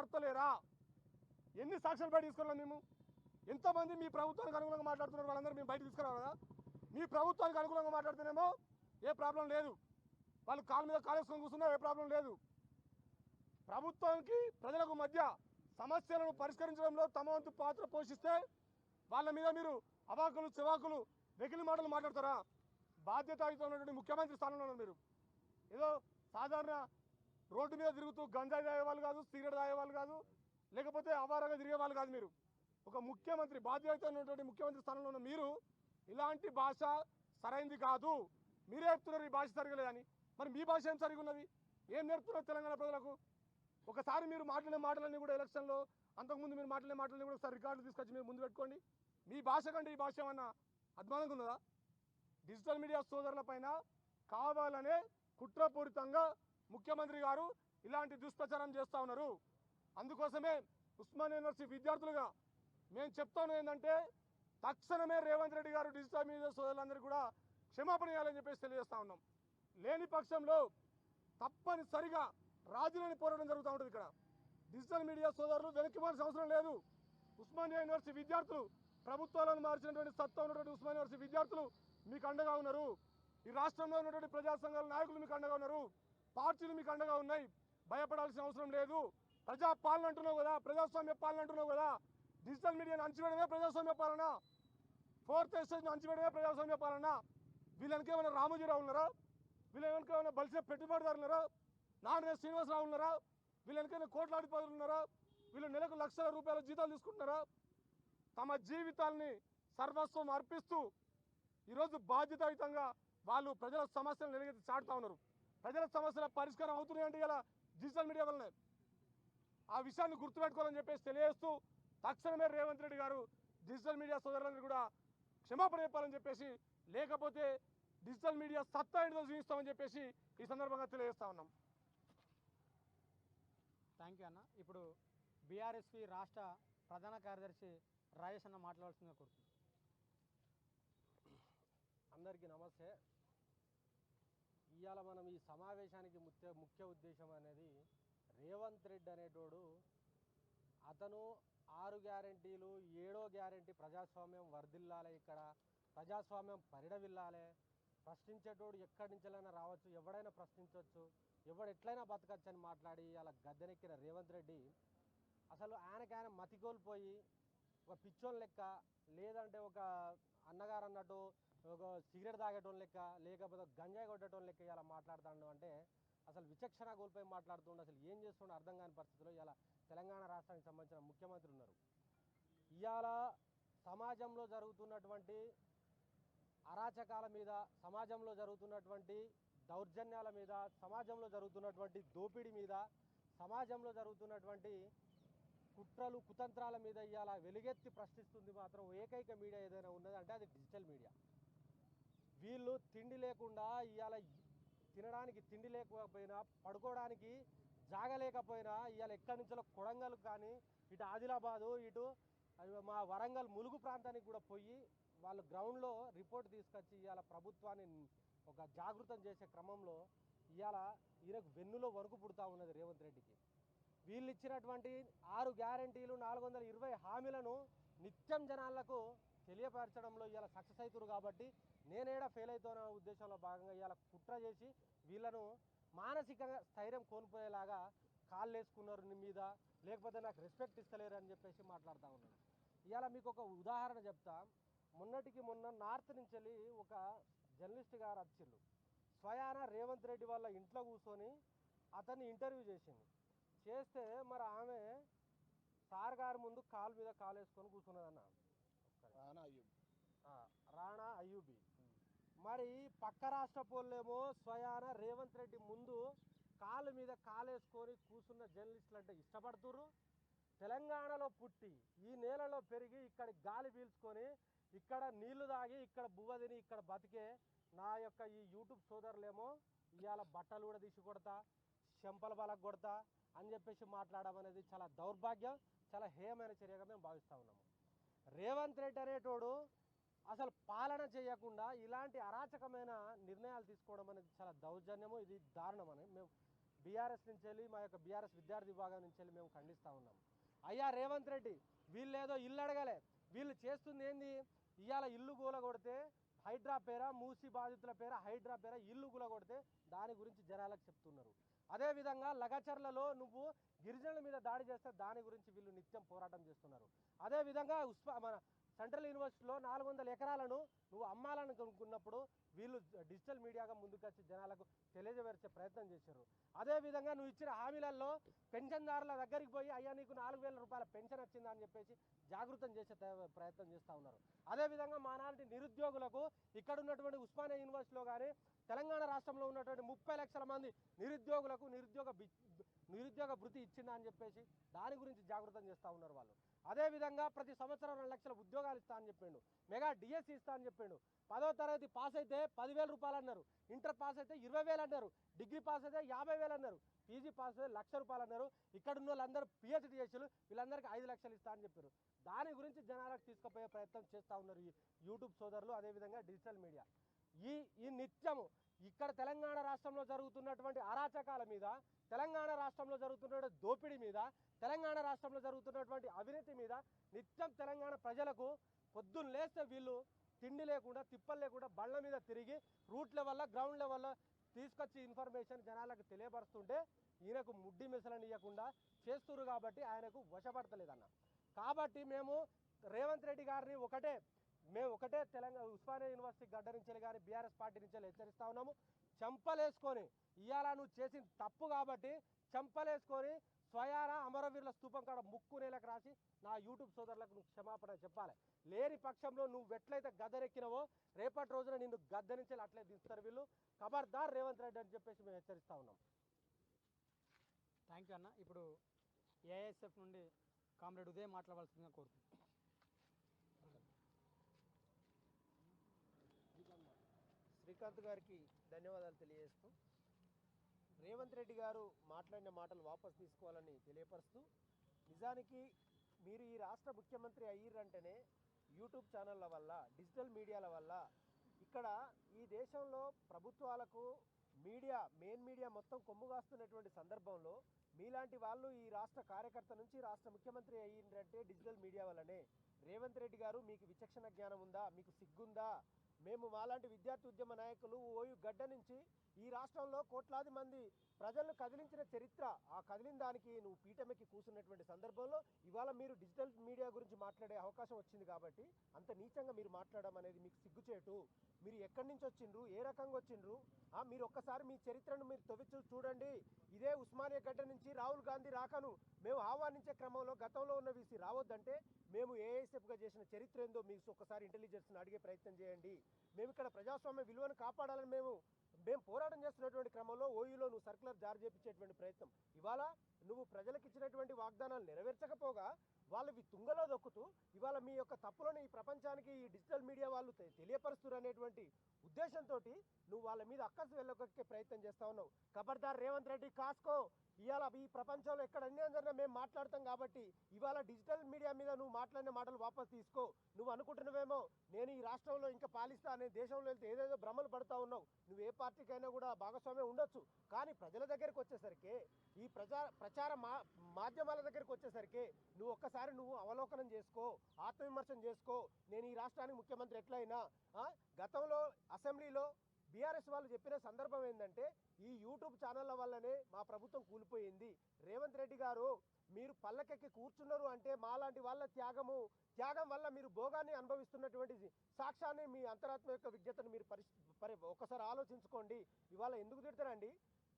నడతలేరా? ఎన్ని సాక్ష్యాలు బయట తీసుకున్నాం మేము? ఎంతమంది మీ ప్రభుత్వానికి అనుగుణంగా మాట్లాడుతున్నారు వాళ్ళందరూ మేము బయట తీసుకురావు కదా మీ ప్రభుత్వానికి అనుగుణంగా మాట్లాడితేనేమో ఏ ప్రాబ్లం లేదు. వాళ్ళు కాళ్ళ మీద కాలేసుకొని కూర్చున్నా ఏ ప్రాబ్లం లేదు. ప్రభుత్వానికి ప్రజలకు మధ్య సమస్యలను పరిష్కరించడంలో తమ వంతు పాత్ర పోషిస్తే వాళ్ళ మీద మీరు అవాకులు చివాకులు వెకిలి మాటలు మాట్లాడతారా? బాధ్యతాయుత ఉన్నటువంటి ముఖ్యమంత్రి స్థానంలో ఉన్నారు మీరు. ఏదో సాధారణ రోడ్డు మీద తిరుగుతూ గంజాయి తాగేవాళ్ళు కాదు సిగరెట్ తాగేవాళ్ళు కాదు లేకపోతే అవారంగా తిరిగే వాళ్ళు కాదు మీరు. ఒక ముఖ్యమంత్రి బాధ్యత ఉన్నటువంటి ముఖ్యమంత్రి స్థానంలో ఉన్న మీరు ఇలాంటి భాష సరైంది కాదు. మీరే చెప్తున్నారు ఈ భాష సరిగలేదని మరి మీ భాష ఏం సరిగా ఉన్నది? ఏం నేర్పుతున్నారు తెలంగాణ ప్రజలకు? ఒకసారి మీరు మాట్లాడిన మాటలన్నీ కూడా ఎలక్షన్లో అంతకుముందు మీరు మాట్లాడే మాటలన్నీ కూడా ఒకసారి రికార్డులు తీసుకొచ్చి మీరు ముందు పెట్టుకోండి. మీ భాష కంటే ఈ భాష ఏమన్నా అద్మానంగా ఉన్నదా? డిజిటల్ మీడియా సోదరుల పైన కావాలనే కుట్రపూరితంగా ముఖ్యమంత్రి గారు ఇలాంటి దుష్ప్రచారం చేస్తూ ఉన్నారు. అందుకోసమే ఉస్మాన్ యూనివర్సిటీ విద్యార్థులుగా మేము చెప్తాను ఏంటంటే తక్షణమే రేవంత్ రెడ్డి గారు డిజిటల్ మీడియా సోదరులందరూ కూడా క్షమాపణ చేయాలని చెప్పేసి తెలియజేస్తా ఉన్నాం. లేని పక్షంలో తప్పనిసరిగా రాజీలేని పోరాటం జరుగుతూ ఉంటుంది ఇక్కడ. డిజిటల్ మీడియా సోదరులు వెనక్కిపోవాల్సిన అవసరం లేదు. ఉస్మానియా యూనివర్సిటీ విద్యార్థులు ప్రభుత్వాలను మార్చినటువంటి సత్తా ఉన్నటువంటి ఉస్మానియా యూనివర్సిటీ విద్యార్థులు మీకు అండగా ఉన్నారు. ఈ రాష్ట్రంలో ఉన్నటువంటి ప్రజా సంఘాల నాయకులు మీకు అండగా ఉన్నారు. పార్టీలు మీకు అండగా ఉన్నాయి. భయపడాల్సిన అవసరం లేదు. ప్రజా పాలన అంటున్నావు కదా ప్రజాస్వామ్య పాలన అంటున్నావు కదా. డిజిటల్ మీడియాను అంచివేయడమే ప్రజాస్వామ్య పాలన. ఫోర్త్ ఎస్టేజ్ని అంచివేయడమే ప్రజాస్వామ్య పాలన. వీళ్ళకి ఏమైనా రామోజీరావు ఉన్నారా? వీళ్ళ వెనక ఏమైనా బలిసే పెట్టుబడిదారులు ఉన్నారా? నాన్న శ్రీనివాసరావు ఉన్నారా? వీళ్ళనికైనా కోట్లాడిపోతులు కోట్లాధిపతులు ఉన్నారా? వీళ్ళు నెలకు లక్షల రూపాయల జీతాలు తీసుకుంటున్నారా? తమ జీవితాల్ని సర్వస్వం అర్పిస్తూ ఈరోజు బాధ్యతాయుతంగా వాళ్ళు ప్రజల సమస్యలు నిలగెత్తి చాటుతా ఉన్నారు. ప్రజల సమస్యల పరిష్కారం అవుతున్నాయంటే ఇలా డిజిటల్ మీడియా వల్లనే. ఆ విషయాన్ని గుర్తుపెట్టుకోవాలని చెప్పేసి తెలియజేస్తూ తక్షణమే రేవంత్ రెడ్డి గారు డిజిటల్ మీడియా సోదరులందరూ కూడా క్షమాపణ చెప్పాలని చెప్పేసి లేకపోతే డిజిటల్ మీడియా సత్తా ఏంటో చూపిస్తామని చెప్పేసి ఈ సందర్భంగా తెలియజేస్తా ఉన్నాం. థ్యాంక్ యూ అన్న. ఇప్పుడు బీఆర్ఎస్పి రాష్ట్ర ప్రధాన కార్యదర్శి రాజేష్ అన్న మాట్లాడాల్సిందిగా కోరుతున్నాను అందరికీ నమస్తే. ఇవాళ మనం ఈ సమావేశానికి ముఖ్య ముఖ్య ఉద్దేశం అనేది రేవంత్ రెడ్డి అనేటోడు అతను ఆరు గ్యారంటీలు ఏడో గ్యారంటీ ప్రజాస్వామ్యం వర్ధిల్లాలి ఇక్కడ ప్రజాస్వామ్యం పరిడవిల్లాలి. ప్రశ్నించేటోడు ఎక్కడి నుంచెలైనా రావచ్చు ఎవడైనా ప్రశ్నించవచ్చు ఎవడు ఎట్లయినా బతకచ్చు అని మాట్లాడి అలా గద్దెనెక్కిన రేవంత్ రెడ్డి అసలు ఆయనకి ఆయన మతికోల్పోయి ఒక పిచ్చోన్ లెక్క లేదంటే ఒక అన్నగారు అన్నట్టు ఒక సిగరెట్ తాగేటోన్ లెక్క లేకపోతే గంజాయి కొట్టేటోన్ లెక్క ఇలా మాట్లాడుతాడు అంటే అసలు విచక్షణ కోల్పోయి మాట్లాడుతుండే అసలు ఏం చేస్తుండే అర్థం కాని పరిస్థితిలో ఇలా తెలంగాణ రాష్ట్రానికి సంబంధించిన ముఖ్యమంత్రి ఉన్నారు. ఇవాళ సమాజంలో జరుగుతున్నటువంటి అరాచకాల మీద సమాజంలో జరుగుతున్నటువంటి దౌర్జన్యాల మీద సమాజంలో జరుగుతున్నటువంటి దోపిడీ మీద సమాజంలో జరుగుతున్నటువంటి కుట్రలు కుతంత్రాల మీద ఇవాళ వెలుగెత్తి ప్రశ్నిస్తుంది మాత్రం ఏకైక మీడియా ఏదైనా ఉన్నది అంటే అది డిజిటల్ మీడియా. వీళ్ళు తిండి లేకుండా ఇవాళ తినడానికి తిండి లేకపోయినా పడుకోవడానికి జాగలేకపోయినా ఇవాళ ఎక్కడి నుంచో కొడంగల్ కానీ ఇటు ఆదిలాబాదు ఇటు మా వరంగల్ ములుగు ప్రాంతానికి కూడా పోయి వాళ్ళు గ్రౌండ్లో రిపోర్ట్ తీసుకొచ్చి ఇవాళ ప్రభుత్వాన్ని ఒక జాగృతం చేసే క్రమంలో ఇవాళ ఈయనకు వెన్నులో వణుకు పుడతా ఉన్నది రేవంత్ రెడ్డికి. వీళ్ళు ఇచ్చినటువంటి ఆరు గ్యారంటీలు నాలుగు వందల ఇరవై హామీలను నిత్యం జనాలకు తెలియపరచడంలో ఇవాళ సక్సెస్ అవుతురు కాబట్టి నేనేడా ఫెయిల్ అవుతానన్న ఉద్దేశంలో భాగంగా ఇవాళ కుట్ర చేసి వీళ్ళను మానసికంగా స్థైర్యం కోల్పోయేలాగా కాళ్ళు వేసుకున్నారు నీ మీద. లేకపోతే నాకు రెస్పెక్ట్ ఇస్తలేరు అని చెప్పేసి మాట్లాడుతూ ఉన్నాను ఇవాళ మీకు ఒక ఉదాహరణ చెప్తా. మొన్నటికి మొన్న నార్త్ నుంచి వెళ్ళి ఒక జర్నలిస్ట్ గారు వచ్చిళ్ళు స్వయాన రేవంత్ రెడ్డి వాళ్ళ ఇంట్లో కూర్చొని అతన్ని ఇంటర్వ్యూ చేసింది చేస్తే మరి ఆమె సార్ గారి ముందు కాలు మీద కాలు వేసుకొని కూర్చున్నదన్న. రాణా అయ్యూబి. మరి పక్క రాష్ట్ర పోలేమో స్వయాన రేవంత్ రెడ్డి ముందు కాలు మీద కాలేసుకొని కూర్చున్న జర్నలిస్టులు అంటే ఇష్టపడుతుర్రు. తెలంగాణలో పుట్టి ఈ నేలలో పెరిగి ఇక్కడ గాలి పీల్చుకొని ఇక్కడ నీళ్ళు తాగి ఇక్కడ బువ్వ తిని ఇక్కడ బతికే నా యొక్క ఈ యూట్యూబ్ సోదరులేమో ఇవాళ బట్టలు కూడా తీసి కొడతా చెంపల బలకు కొడతా అని చెప్పేసి మాట్లాడడం అనేది చాలా దౌర్భాగ్యం చాలా హేయమైన చర్యగా మేము భావిస్తూ ఉన్నాము. రేవంత్ రెడ్డి అనేటోడు అసలు పాలన చేయకుండా ఇలాంటి అరాచకమైన నిర్ణయాలు తీసుకోవడం అనేది చాలా దౌర్జన్యము ఇది దారుణం అని మేము బీఆర్ఎస్ నుంచి వెళ్ళి మా యొక్క బీఆర్ఎస్ విద్యార్థి విభాగం నుంచి వెళ్ళి మేము ఖండిస్తూ ఉన్నాము అయ్యా రేవంత్ రెడ్డి వీళ్ళేదో ఇల్లు అడగలే. వీళ్ళు చేస్తుంది ఏంది? ఇవాళ ఇల్లు కూల కొడితే హైడ్రా పేర మూసి బాధితుల పేర హైడ్రా పేర ఇల్లు కూల కొడితే దాని గురించి జనాలకు చెప్తున్నారు. అదేవిధంగా లగచర్లలో నువ్వు గిరిజనుల మీద దాడి చేస్తే దాని గురించి వీళ్ళు నిత్యం పోరాటం చేస్తున్నారు. అదేవిధంగా ఉస్మా మన సెంట్రల్ యూనివర్సిటీలో నాలుగు వందల ఎకరాలను నువ్వు అమ్మాలని కనుక్కున్నప్పుడు వీళ్ళు డిజిటల్ మీడియాగా ముందుకొచ్చి జనాలకు తెలియజేర్చే ప్రయత్నం చేశారు. అదేవిధంగా నువ్వు ఇచ్చిన హామీలలో పెన్షన్దారుల దగ్గరికి పోయి అయ్యా నీకు నాలుగు వేల రూపాయల పెన్షన్ వచ్చిందని చెప్పేసి జాగృతం చేసే ప్రయత్నం చేస్తూ ఉన్నారు. అదేవిధంగా మానాటి నిరుద్యోగులకు ఇక్కడ ఉన్నటువంటి ఉస్మానియా యూనివర్సిటీలో కానీ తెలంగాణ రాష్ట్రంలో ఉన్నటువంటి ముప్పై లక్షల మంది నిరుద్యోగులకు నిరుద్యోగ నిరుద్యోగ భృతి ఇచ్చిందా అని చెప్పేసి దాని గురించి జాగృతం చేస్తూ ఉన్నారు వాళ్ళు. అదేవిధంగా ప్రతి సంవత్సరం రెండు లక్షల ఉద్యోగాలు ఇస్తా అని చెప్పిండు. మెగా డిఎస్సి ఇస్తా అని చెప్పిండు. పదో తరగతి పాస్ అయితే పదివేల రూపాయలు అన్నారు. ఇంటర్ పాస్ అయితే ఇరవై వేలు అన్నారు. డిగ్రీ పాస్ అయితే యాభై వేలు అన్నారు. పీజీ పాస్ అయితే లక్ష రూపాయలు అన్నారు. ఇక్కడ ఉన్న వాళ్ళందరూ పిహెచ్డి చేసారు వీళ్ళందరికీ ఐదు లక్షలు ఇస్తా అని చెప్పారు. దాని గురించి జనాలకు తీసుకుపోయే ప్రయత్నం చేస్తూ ఉన్నారు ఈ యూట్యూబ్ సోదరులు అదేవిధంగా డిజిటల్ మీడియా ఈ ఈ నిత్యము ఇక్కడ తెలంగాణ రాష్ట్రంలో జరుగుతున్నటువంటి అరాచకాల మీద తెలంగాణ రాష్ట్రంలో జరుగుతున్నటువంటి దోపిడీ మీద తెలంగాణ రాష్ట్రంలో జరుగుతున్నటువంటి అవినీతి మీద నిత్యం తెలంగాణ ప్రజలకు పొద్దున్న లేస్తే వీళ్ళు తిండి లేకుండా తిప్పలు లేకుండా బళ్ళ మీద తిరిగి రూట్ లెవెల్లో గ్రౌండ్ లెవెల్లో తీసుకొచ్చి ఇన్ఫర్మేషన్ జనాలకు తెలియపరుస్తుంటే ఈయనకు ముడ్డి మిసలనియకుండా చేస్తున్నారు కాబట్టి ఆయనకు వశపడతలేదన్న. కాబట్టి మేము రేవంత్ రెడ్డి గారిని ఒకటే మేము ఒకటే తెలంగాణ ఉస్మానియా యూనివర్సిటీ గడ్డ నుంచి కానీ బీఆర్ఎస్ పార్టీ నుంచి హెచ్చరిస్తా ఉన్నాము. చెంపలేసుకొని ఇవాళ నువ్వు చేసిన తప్పు కాబట్టి చెంపలేసుకొని స్వయాన అమరవీరుల స్తూపం కాడ ముక్కు నేలకు రాసి నా యూట్యూబ్ సోదరులకు నువ్వు క్షమాపణ చెప్పాలి. లేని పక్షంలో నువ్వు ఎట్లయితే గద్దెనెక్కినవో రేపటి రోజున నిన్ను గద్ద నుంచి అట్లే దిస్తారు వీళ్ళు. ఖబర్దార్ రేవంత్ రెడ్డి అని చెప్పేసి మేము హెచ్చరిస్తా ఉన్నాం. థ్యాంక్ యూ అన్న. ఇప్పుడు ఏఎస్ఎఫ్ నుండి కామ్రేడ్ ఉదయం మాట్లాడవలసిందిగా కోరుతున్నాను శ్రీకాంత్ గారికి ధన్యవాదాలు తెలియజేస్తూ రేవంత్ రెడ్డి గారు మాట్లాడిన మాటలు వాపస్ తీసుకోవాలని తెలియపరుస్తూ నిజానికి మీరు ఈ రాష్ట్ర ముఖ్యమంత్రి అయ్యిర్రంటేనే యూట్యూబ్ ఛానళ్ళ వల్ల డిజిటల్ మీడియాల వల్ల ఇక్కడ ఈ దేశంలో ప్రభుత్వాలకు మీడియా మెయిన్ మీడియా మొత్తం కొమ్ముగాస్తున్నటువంటి సందర్భంలో మీలాంటి వాళ్ళు ఈ రాష్ట్ర కార్యకర్త నుంచి రాష్ట్ర ముఖ్యమంత్రి అయ్యిందంటే డిజిటల్ మీడియా వల్లనే. రేవంత్ రెడ్డి గారు మీకు విచక్షణ జ్ఞానం ఉందా? మీకు సిగ్గుందా? మేము మాలాంటి విద్యార్థి ఉద్యమ నాయకులు ఓయు గడ్డ నుంచి ఈ రాష్ట్రంలో కోట్లాది మంది ప్రజలను కదిలించిన చరిత్ర ఆ కదిలిన దానికి నువ్వు పీఠమెక్కి కూర్చున్నటువంటి సందర్భంలో ఇవాళ మీరు డిజిటల్ మీడియా గురించి మాట్లాడే అవకాశం వచ్చింది కాబట్టి అంత నీచంగా మీరు మాట్లాడడం అనేది మీకు సిగ్గుచేటు. మీరు ఎక్కడి నుంచి వచ్చిండ్రు? ఏ రకంగా వచ్చిండ్రు? ఆ, మీరు ఒక్కసారి మీ చరిత్రను మీరు తొవి చూడండి. ఇదే ఉస్మానియా గడ్డ నుంచి రాహుల్ గాంధీ రాకను మేము ఆహ్వానించే క్రమంలో గతంలో ఉన్న వీసి రావద్దంటే మేము ఏఐఎస్ఎఫ్గా చేసిన చరిత్ర ఏందో మీకు ఒక్కసారి ఇంటెలిజెన్స్ని అడిగే ప్రయత్నం చేయండి. మేము ఇక్కడ ప్రజాస్వామ్య విలువను కాపాడాలని మేము మేము పోరాటం చేస్తున్నటువంటి క్రమంలో ఓయూలో నువ్వు సర్కులర్ జారీ చేపించేటువంటి ప్రయత్నం. ఇవాళ నువ్వు ప్రజలకు ఇచ్చినటువంటి వాగ్దానాలు నెరవేర్చకపోగా వాళ్ళవి తుంగలో దొక్కుతూ ఇవాళ మీ యొక్క తప్పులను ఈ ప్రపంచానికి ఈ డిజిటల్ మీడియా వాళ్ళు తె- తెలియపరుస్తున్నారు అనేటువంటి ఉద్దేశంతో నువ్వు వాళ్ళ మీద అక్కసు వెళ్ళొక్కే ప్రయత్నం చేస్తా ఉన్నావు. ఖబర్దార్ రేవంత్ రెడ్డి కాస్కో! ఇవాళ ఈ ప్రపంచంలో ఎక్కడ అన్యాయం జరిగినా మేము మాట్లాడతాం కాబట్టి ఇవాళ డిజిటల్ మీడియా మీద నువ్వు మాట్లాడిన మాటలు వాపస్ తీసుకో. నువ్వు అనుకుంటున్నావేమో నేను ఈ రాష్ట్రంలో ఇంకా పాలిస్తా అనే దేశంలో వెళ్తే ఏదేదో భ్రమలు పడతా ఉన్నావు. నువ్వు ఏ పార్టీకైనా కూడా భాగస్వామ్యం ఉండొచ్చు. కానీ ప్రజల దగ్గరికి వచ్చేసరికి ఈ ప్రజా ప్రచార మా మాధ్యమాల దగ్గరికి వచ్చేసరికి నువ్వు ఒక్కసారి నువ్వు అవలోకనం చేసుకో ఆత్మవిమర్శనం చేసుకో. నేను ఈ రాష్ట్రానికి ముఖ్యమంత్రి ఎట్లయినా గతంలో అసెంబ్లీలో బీఆర్ఎస్ వాళ్ళు చెప్పిన సందర్భం ఏంటంటే ఈ యూట్యూబ్ ఛానళ్ళ వల్లనే మా ప్రభుత్వం కూలిపోయింది. రేవంత్ రెడ్డి గారు మీరు పల్లకెక్కి కూర్చున్నారు అంటే మాలాంటి వాళ్ళ త్యాగము త్యాగం వల్ల మీరు భోగాన్ని అనుభవిస్తున్నటువంటి సాక్ష్యాన్ని మీ అంతరాత్మ యొక్క విజ్ఞతను మీరు పరి ఒకసారి ఆలోచించుకోండి. ఇవాళ ఎందుకు తిడతారండి?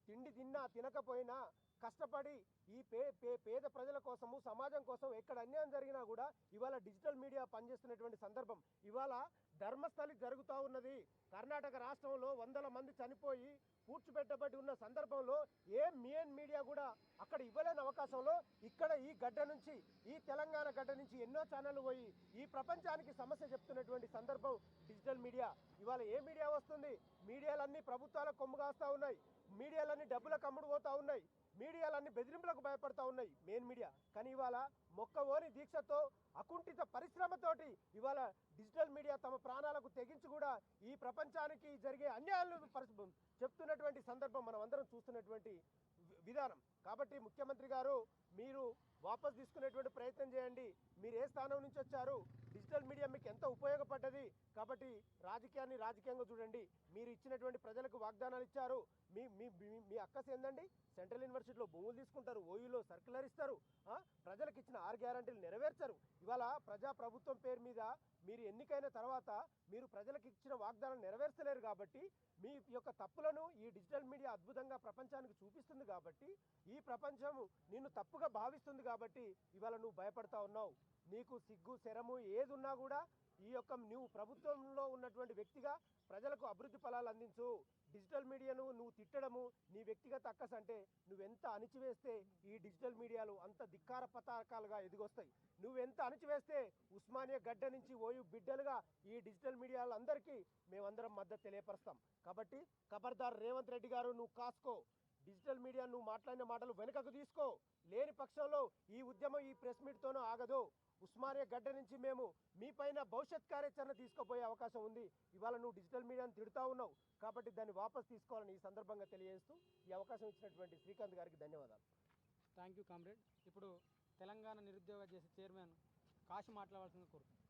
తిండి తిన్నా తినకపోయినా కష్టపడి ఈ పే పే పేద ప్రజల కోసము సమాజం కోసం ఎక్కడ అన్యాయం జరిగినా కూడా ఇవాళ డిజిటల్ మీడియా పనిచేస్తున్నటువంటి సందర్భం. ఇవాళ ధర్మస్థలి జరుగుతూ ఉన్నది. కర్ణాటక రాష్ట్రంలో వందల మంది చనిపోయి పూడ్చిపెట్టబడి ఉన్న సందర్భంలో ఏ మెయిన్ మీడియా కూడా అక్కడ ఇవ్వలేని అవకాశంలో ఇక్కడ ఈ గడ్డ నుంచి ఈ తెలంగాణ గడ్డ నుంచి ఎన్నో ఛానళ్ళు పోయి ఈ ప్రపంచానికి సమస్య చెప్తున్నటువంటి సందర్భం డిజిటల్ మీడియా. ఇవాళ ఏ మీడియా వస్తుంది? మీడియాలన్నీ ప్రభుత్వాలకు కొమ్ము కాస్తా ఉన్నాయి. మీడియాలన్నీ డబ్బులకు అమ్ముడు పోతా ఉన్నాయి. మీడియాలన్నీ బెదిరింపులకు భయపడతా ఉన్నాయి మెయిన్ మీడియా. కానీ ఇవాళ మొక్కవోని దీక్షతో అకుంఠిత పరిశ్రమతోటి ఇవాళ డిజిటల్ మీడియా తమ ప్రాణాలకు తెగించి కూడా ఈ ప్రపంచానికి జరిగే అన్యాయాలను పరిశు చెప్తున్నటువంటి సందర్భం మనం అందరం చూస్తున్నటువంటి విధానం. కాబట్టి ముఖ్యమంత్రి గారు మీరు వాపస్ తీసుకునేటువంటి ప్రయత్నం చేయండి. మీరు ఏ స్థానం నుంచి వచ్చారు? డిజిటల్ మీడియా మీకు ఎంత ఉపయోగపడ్డది? కాబట్టి రాజకీయాన్ని రాజకీయంగా చూడండి. మీరు ఇచ్చినటువంటి ప్రజలకు వాగ్దానాలు ఇచ్చారు. మీ మీ మీ- అక్కస్ ఏందండి? సెంట్రల్ యూనివర్సిటీలో భూములు తీసుకుంటారు ఓయూలో సర్కులర్ ఇస్తారు. ప్రజలకు ఇచ్చిన ఆరు గ్యారంటీలు నెరవేర్చరు. ఇవాళ ప్రజా ప్రభుత్వం పేరు మీద మీరు ఎన్నికైన తర్వాత మీరు ప్రజలకు ఇచ్చిన వాగ్దానం నెరవేర్చలేరు కాబట్టి మీ యొక్క తప్పులను ఈ డిజిటల్ మీడియా అద్భుతంగా ప్రపంచానికి చూపిస్తుంది కాబట్టి ఈ ప్రపంచం నిన్ను తప్పుగా భావిస్తుంది కాబట్టి ఇవాళ నువ్వు భయపడతా ఉన్నావు. నీకు సిగ్గు శరము ఏది ఉన్నా కూడా ఈ యొక్క నువ్వు ప్రభుత్వంలో ఉన్నటువంటి వ్యక్తిగా ప్రజలకు అభివృద్ధి ఫలాలు అందించు. డిజిటల్ మీడియాను నువ్వు తిట్టడము నీ వ్యక్తిగత అక్కస్ అంటే నువ్వెంత అణిచివేస్తే ఈ డిజిటల్ మీడియాలు అంత ధిక్కార పతాకాలుగా ఎదిగొస్తాయి. నువ్వెంత అణిచివేస్తే ఉస్మానియా గడ్డ నుంచి ఓయు బిడ్డలుగా ఈ డిజిటల్ మీడియాలందరికీ మేమందరం మద్దతు తెలియపరుస్తాం. కాబట్టి ఖబర్దార్ రేవంత్ రెడ్డి గారు నువ్వు కాసుకో. డిజిటల్ మీడియా నువ్వు మాట్లాడిన మాటలు వెనుకకు తీసుకో. లేని పక్షంలో ఈ ఉద్యమం ఈ ప్రెస్ మీట్తోనూ ఆగదు. ఉస్మానియా గడ్డ నుంచి మేము మీ పైన భవిష్యత్ కార్యాచరణ తీసుకుపోయే అవకాశం ఉంది. ఇవాళ నువ్వు డిజిటల్ మీడియాను తిడుతూ ఉన్నావు. కాబట్టి దాన్ని వాపస్ తీసుకోవాలని ఈ సందర్భంగా తెలియజేస్తూ ఈ అవకాశం ఇచ్చినటువంటి శ్రీకాంత్ గారికి ధన్యవాదాలు. థ్యాంక్ యూ కామ్రేడ్ ఇప్పుడు తెలంగాణ నిరుద్యోగ చేసే చైర్మన్ కాశీ మాట్లాడవలసింది కోరుతున్నాను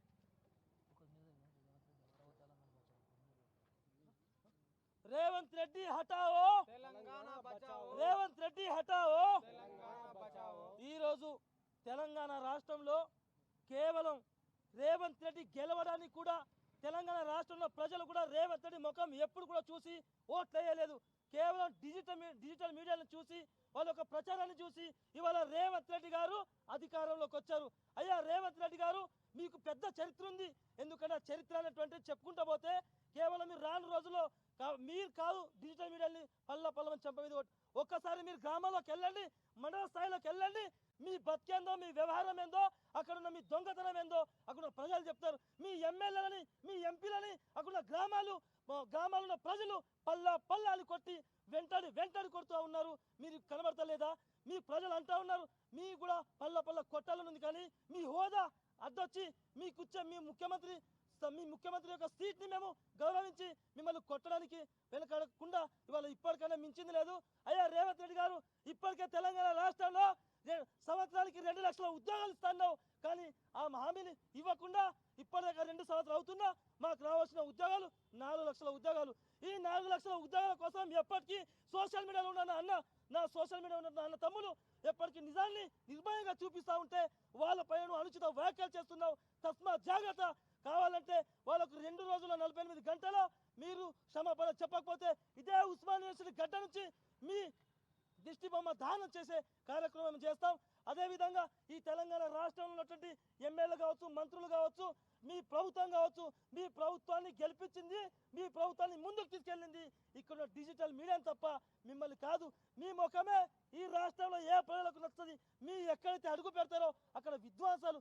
రేవంత్ రెడ్డి హటావో తెలంగాణ రేవంత్ రెడ్డి హటావో తెలంగాణ బచావో. ఈ రోజు తెలంగాణ రాష్ట్రంలో కేవలం రేవంత్ రెడ్డి గెలవడానికి కూడా తెలంగాణ రాష్ట్రంలో ప్రజలు కూడా రేవంత్ రెడ్డి ముఖం ఎప్పుడు కూడా చూసి ఓట్లు వేయలేదు. కేవలం డిజిటల్ డిజిటల్ మీడియాను చూసి వాళ్ళ యొక్క ప్రచారాన్ని చూసి ఇవాళ రేవంత్ రెడ్డి గారు అధికారంలోకి వచ్చారు. అయ్యా రేవంత్ రెడ్డి గారు మీకు పెద్ద చరిత్ర ఉంది. ఎందుకంటే ఆ చరిత్ర అనేటువంటి చెప్పుకుంటా పోతే కేవలం మీరు రాను రోజుల్లో మీరు కాదు డిజిటల్ మీడియాని పల్ల పల్లవని చంపేది ఒక్కసారి మీరు గ్రామాల్లోకి వెళ్ళండి మండల స్థాయిలోకి వెళ్ళండి మీ బతికేందో మీ వ్యవహారం ఏందో అక్కడ ఉన్న మీ దొంగతనం ఏందో అక్కడ ప్రజలు చెప్తారు మీ ఎమ్మెల్యేలని మీ ఎంపీలని అక్కడ ఉన్న గ్రామాలు గ్రామాల్లో ఉన్న ప్రజలు పల్ల పల్లాలు కొట్టి వెంటాడి వెంటాడి కొడుతూ ఉన్నారు. మీరు కనబడతలేదా? మీ ప్రజలు అంటా ఉన్నారు. మీ కూడా పల్ల పల్ల కొట్టాలని ఉంది కానీ మీ హోదా అడ్డొచ్చి కూర్చో మీ ముఖ్యమంత్రి ఇస్తాం మీ ముఖ్యమంత్రి యొక్క సీట్ని మేము గౌరవించి మిమ్మల్ని కొట్టడానికి వెనకడకుండా ఇవాళ ఇప్పటికైనా మించింది లేదు. అయ్యా రేవంత్ రెడ్డి గారు ఇప్పటికే తెలంగాణ రాష్ట్రంలో సంవత్సరానికి రెండు లక్షల ఉద్యోగాలు ఇస్తాన్నావు. కానీ ఆ హామీని ఇవ్వకుండా ఇప్పటిదాకా రెండు సంవత్సరాలు అవుతున్నా మాకు రావాల్సిన ఉద్యోగాలు నాలుగు లక్షల ఉద్యోగాలు. ఈ నాలుగు లక్షల ఉద్యోగాల కోసం ఎప్పటికీ సోషల్ మీడియాలో ఉన్న నా అన్న నా సోషల్ మీడియా ఉన్న అన్న తమ్ముడు ఎప్పటికీ నిజాన్ని నిర్భయంగా చూపిస్తూ ఉంటే వాళ్ళ పైన అనుచిత వ్యాఖ్యలు చేస్తున్నావు. తస్మా జాగ్రత్త. కావాలంటే వాళ్ళకు రెండు రోజుల నలభై ఎనిమిది గంటలో మీరు క్షమాపణ చెప్పకపోతే ఇదే ఉస్మాన్ యూనివర్సిటీ గడ్డ నుంచి మీ దిష్టి బొమ్మ దానం చేసే కార్యక్రమం చేస్తాం. అదేవిధంగా ఈ తెలంగాణ రాష్ట్రంలో ఉన్నటువంటి ఎమ్మెల్యే కావచ్చు మంత్రులు కావచ్చు మీ ప్రభుత్వం కావచ్చు మీ ప్రభుత్వాన్ని గెలిపించింది మీ ప్రభుత్వాన్ని ముందుకు తీసుకెళ్ళి రాష్ట్రంలో డిజిటల్ మీడియా తప్ప మిమ్మల్ని కాదు. మీ ముఖమే ఈ రాష్ట్రంలో ఏ ప్రజలకు నచ్చుతుంది మీ ఎక్కడైతే అడుగు పెడతారో అక్కడ విద్వాంసాలు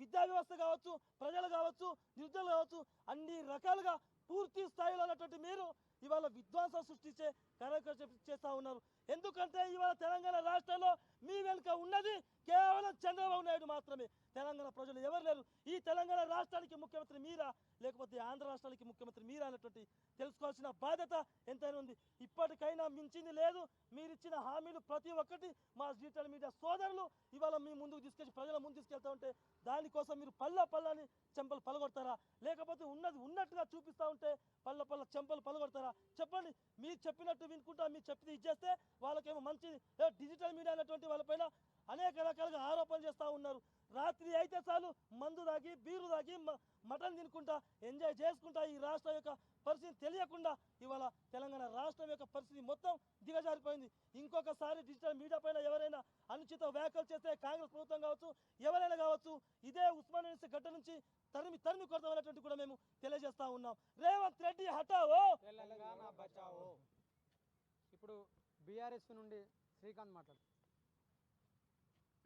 విద్యా వ్యవస్థ కావచ్చు ప్రజలు కావచ్చు నిరుద్యోగులు కావచ్చు అన్ని రకాలుగా పూర్తి స్థాయిలో ఉన్నటువంటి మీరు ఇవాళ విధ్వంసం సృష్టించే కార్యక్రమం చేస్తూ ఉన్నారు. ఎందుకంటే ఇవాళ తెలంగాణ రాష్ట్రంలో మీ వెనుక ఉన్నది కేవలం చంద్రబాబు నాయుడు మాత్రమే. తెలంగాణ ప్రజలు ఎవరు లేరు? ఈ తెలంగాణ రాష్ట్రానికి ముఖ్యమంత్రి మీరా? లేకపోతే ఆంధ్ర రాష్ట్రానికి ముఖ్యమంత్రి మీరా అనేటువంటి తెలుసుకోవాల్సిన బాధ్యత ఎంతైనా ఉంది. ఇప్పటికైనా మించింది లేదు. మీరు ఇచ్చిన హామీలు ప్రతి ఒక్కటి మా డిజిటల్ మీడియా సోదరులు ఇవాళ మీ ముందుకు తీసుకొచ్చి ప్రజల ముందు తీసుకెళ్తా ఉంటే దానికోసం మీరు పల్ల పల్లని చెంపలు పలగొడతారా? లేకపోతే ఉన్నది ఉన్నట్టుగా చూపిస్తూ ఉంటే పల్ల పల్ల చెంపలు పలగొడతారా? చెప్పండి. మీరు చెప్పినట్టు వినుకుంటా మీరు చెప్పి ఇచ్చేస్తే వాళ్ళకేమో మంచి డిజిటల్ మీడియా అనేటువంటి వాళ్ళపైన అనేక రకాలుగా ఆరోపణలు చేస్తూ ఉన్నారు. రాత్రి అయితే చాలు మందు తాగి బీరు తాగి మటన్ తినుకుంటా ఎంజాయ్ చేసుకుంటా ఈ రాష్ట్రం యొక్క పరిస్థితి తెలియకుండా ఇవాళ తెలంగాణ రాష్ట్రం యొక్క పరిస్థితి మొత్తం దిగజారిపోయింది. ఇంకొకసారి డిజిటల్ మీడియా పైన ఎవరైనా అనుచిత వ్యాఖ్యలు చేస్తే కాంగ్రెస్ ప్రభుత్వం కావచ్చు ఎవరైనా కావచ్చు ఇదే ఉస్మాన్ యూనివర్సిటీ గడ్డ నుంచి తరిమి తరిమి కొడతామనేటువంటి కూడా మేము తెలియజేస్తా ఉన్నాం. రేవంత్ రెడ్డి హటావో తెలంగాణ బచావో! ఇప్పుడు బీఆర్ఎస్ నుండి శ్రీకాంత్ మాట్లాడు.